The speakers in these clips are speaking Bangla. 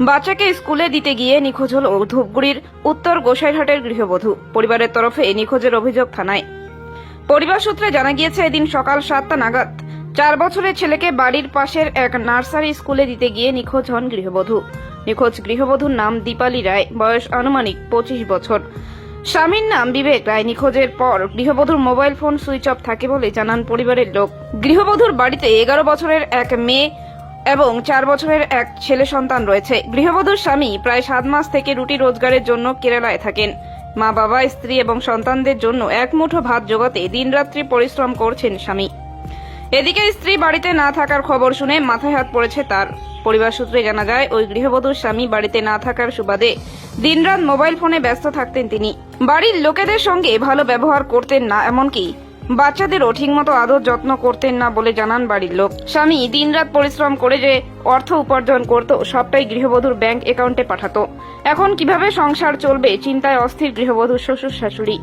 বাচ্চাকে স্কুলে দিতে গিয়ে নিখোঁজ হল ধূপগুড়ির উত্তর গোসাইরহাটের গৃহবধূ। পরিবারের তরফে এই নিখোঁজের অভিযোগ থানায়। পরিবার সূত্রে জানা গিয়েছে, এদিন সকাল সাতটা নাগাদ চার বছরের ছেলেকে বাড়ির পাশের এক নার্সারি স্কুলে দিতে গিয়ে নিখোঁজ হন গৃহবধূ। নিখোঁজ গৃহবধূর নাম দীপালি রায়, বয়স আনুমানিক পঁচিশ বছর। স্বামীর নাম বিবেক রায়, নিখোঁজের পর গৃহবধূর মোবাইল ফোন সুইচ অফ থাকে বলে জানান পরিবারের লোক। গৃহবধূর বাড়িতে এগারো বছরের এক মেয়ে এবং চার বছরের এক ছেলে সন্তান রয়েছে। গৃহবধূর স্বামী প্রায় সাত মাস থেকে রুটি রোজগারের জন্য কেরালায় থাকেন। মা, বাবা, স্ত্রী এবং সন্তানদের জন্য এক মুঠো ভাত জোগাতে দিনরাত্রি পরিশ্রম করছেন স্বামী। এদিকে স্ত্রী বাড়িতে না থাকার খবর শুনে মাথায় হাত পড়েছে তার। পরিবার সূত্রে জানা যায়, ওই গৃহবধূর স্বামী বাড়িতে না থাকার সুবাদে দিনরাত মোবাইল ফোনে ব্যস্ত থাকতেন তিনি। বাড়ির লোকেদের সঙ্গে ভালো ব্যবহার করতেন না, এমনকি বাচ্চাদেরও ঠিকমতো আদর যত্ন করতেন না বলে জানান বাড়ির লোক। স্বামী দিনরাত পরিশ্রম করে যে অর্থ উপার্জন করত, সবটাই গৃহবধূর ব্যাংক অ্যাকাউন্টে পাঠাতো। এখন কীভাবে সংসার চলবে, চিন্তায় অস্থির গৃহবধূর শ্বশুর শাশুড়ি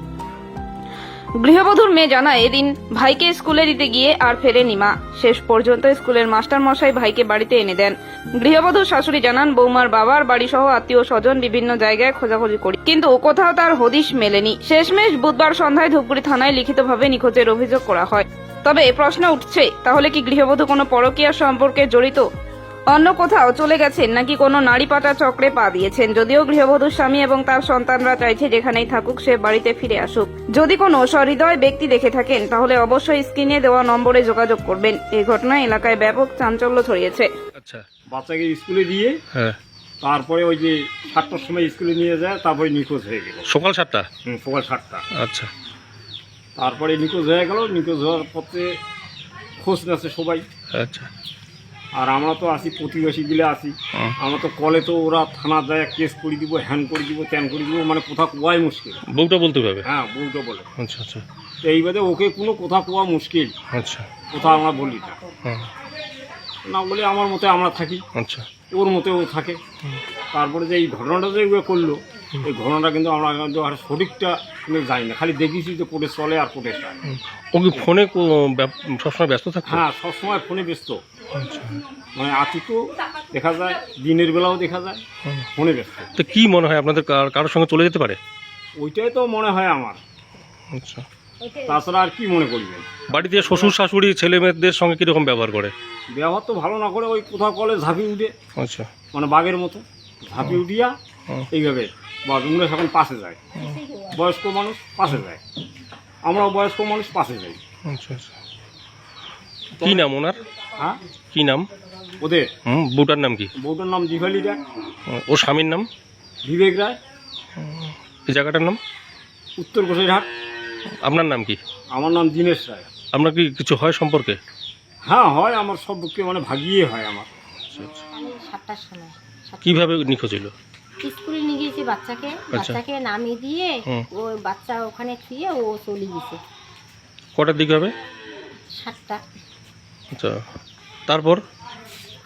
গৃহবধূর মেয়ে জানায় এদিন ভাইকে স্কুলে দিতে গিয়ে আর ফেরেনি মা। শেষ পর্যন্ত স্কুলের মাস্টার মশাই ভাইকে বাড়িতে এনে দেন। গৃহবধূর শাশুড়ি জানান, বৌমার বাবার বাড়ি সহ আত্মীয় স্বজন বিভিন্ন জায়গায় খোঁজাখুঁজি করি। কিন্তু কোথাও তার হদিশ মেলেনি। শেষমেশ বুধবার সন্ধ্যায় ধূপগুড়ি থানায় লিখিতভাবে নিখোঁজের অভিযোগ করা হয়। তবে প্রশ্ন উঠছে, তাহলে কি গৃহবধূ কোনো পরকীয়া সম্পর্কে জড়িত? অন্য কোথাও চলে গেছেন নাকি কোনো নারী পাটা চক্রে পা দিয়েছেন? যদিও গৃহবধূর স্বামী এবং তার সন্তানরা চাইছে যেখানেই থাকুক সে বাড়িতে ফিরে আসুক। যদি কোনো সহৃদয় ব্যক্তি দেখে থাকেন তাহলে অবশ্যই স্ক্রিনে দেওয়া নম্বরে যোগাযোগ করবেন। এই ঘটনায় এলাকায় ব্যাপক চাঞ্চল্য ছড়িয়েছে। আচ্ছা। বাচ্চাকে স্কুলে দিয়ে হ্যাঁ। তারপরে ওই যে সাতটার সময় স্কুলে নিয়ে যায় তারপরে নিখোঁজ হয়ে গেল। সকাল সাতটা? হুম, সকাল সাতটা। আচ্ছা। তারপরে নিখোঁজ হয়ে গেল। নিখোঁজ হওয়ার পথে খোঁজ নেছে সবাই। আচ্ছা। আর আমরা তো আসি প্রতিবেশী গিলে আসি। হুম। আমরা তো কলে তো ওরা থানা যায় কেস করে দিব হ্যান করে দিব ত্যান করে দিব মানে কোথা কোয়াই মুশকিল। বউটা বলতে পারবে? হ্যাঁ বউটা বলে। আচ্ছা আচ্ছা। এইবারে ওকে কোনো কথা কোয়া মুশকিল। আচ্ছা। কোথা আমরা বলি না। হ্যাঁ। না বলে আমার মতে আমরা থাকি। আচ্ছা। ওর মতে ও থাকে। তারপরে যে এই ঘটনাটা যে ও করল এই ঘটনাটা কিন্তু আমরা কিন্তু আর সঠিকটা যাই না। খালি দেখেছি যে কোর্টে চলে আর কোর্টে ও কি ফোনে সবসময় ব্যস্ত থাকে হ্যাঁ সবসময় ফোনে ব্যস্ত। আচ্ছা। মানে আতি তো দেখা যায় দিনের বেলাও দেখা যায় ফোনে ব্যস্ত। তো কি মনে হয় আপনাদের কার- কারোর সঙ্গে চলে যেতে পারে? ওইটাই তো মনে হয় আমার। আচ্ছা। তাছাড়া আর কি মনে করবেন? বাড়িতে শ্বশুর শাশুড়ি ছেলে মেয়েদের সঙ্গে কীরকম ব্যবহার করে? ব্যবহার তো ভালো না করে ওই কোথাও কলে ঝাঁপি উঠে। আচ্ছা। মানে বাঘের মতো। ঝাঁপি উঠিয়া। এইভাবে বা তোমরা এখন পাশে যায়। বয়স্ক মানুষ পাশে যায়। আমরাও বয়স্ক মানুষ পাশে যাই। আচ্ছা আচ্ছা। কি নাম ওনার? হ্যাঁ? কি নাম? ওদের? হুম বউটার নাম কি? বউটার নাম দিঘালি রায়। ওর স্বামীর নাম? বিবেক রায়। এই জায়গাটার নাম? উত্তর গোসাইরহাট। আপনার নাম কি? আমার নাম দীনেশ রায়। আপনার কি কিছু হয় সম্পর্কে? হ্যাঁ হয় আমার সবকে মানে ভাগিয়ে হয় আমার। আচ্ছা আচ্ছা। কীভাবে নিখোঁজ হলো স্কুলে নিয়ে গিয়েছি বাচ্চাকে। বাচ্চাকে নামিয়ে দিয়ে ও বাচ্চা ওখানে শুয়ে ও চলে গেছে কটার দিকে হবে? সাতটা। আচ্ছা। তারপর?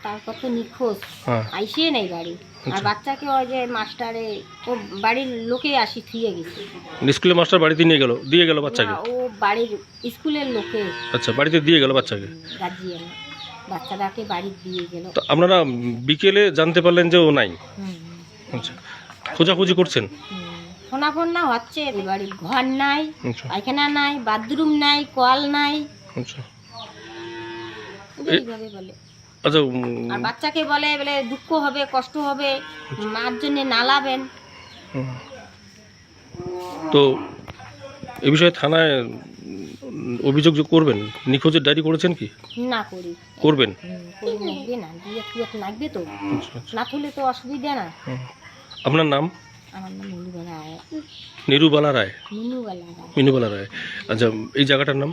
তারপর তো নিখোঁজ। হ্যাঁ। আইসে নেই বাড়ি। আর আচ্ছা। বাচ্চাকে ওই যে মাস্টারে ও বাড়ির লোকে আসি থুয়ে গেছে। স্কুলে মাস্টার বাড়িতে নিয়ে গেল দিয়ে গেল বাচ্চাকে? ও বাড়ির স্কুলের লোকে। আচ্ছা বাড়িতে দিয়ে গেল বাচ্চাকে? গার্জিয়ান। বাচ্চাটাকে বাড়ি দিয়ে গেল। তো আপনারা বিকেলে জানতে পারলেন যে ও নাই? আচ্ছা। খোঁজাখুঁজি করছেন। ফোনাফোন না হচ্ছে বাড়ির ঘর নাই আচ্ছা। পায়খানা নাই বাথরুম নাই কল নাই। আচ্ছা। এইভাবে বলে। আচ্ছা উম, আর বাচ্চাকে বলে বলে দুঃখ হবে কষ্ট হবে মার জন্য নালাবেন। তো এ বিষয়ে থানায় উম, অভিযোগ যে করবেন নিখোঁজের ডায়েরি করেছেন কি? না করি। করবেন? হুম, করি লাগবে না দিয়ে তুই লাগবে তো। আচ্ছা আচ্ছা। না তুলে তো অসুবিধা না। হুম। আপনার নাম? আমার নাম মিনুবেলা রায়। নিরুবালা রায়। মিনুবালা রায়। আচ্ছা এই জায়গাটার নাম?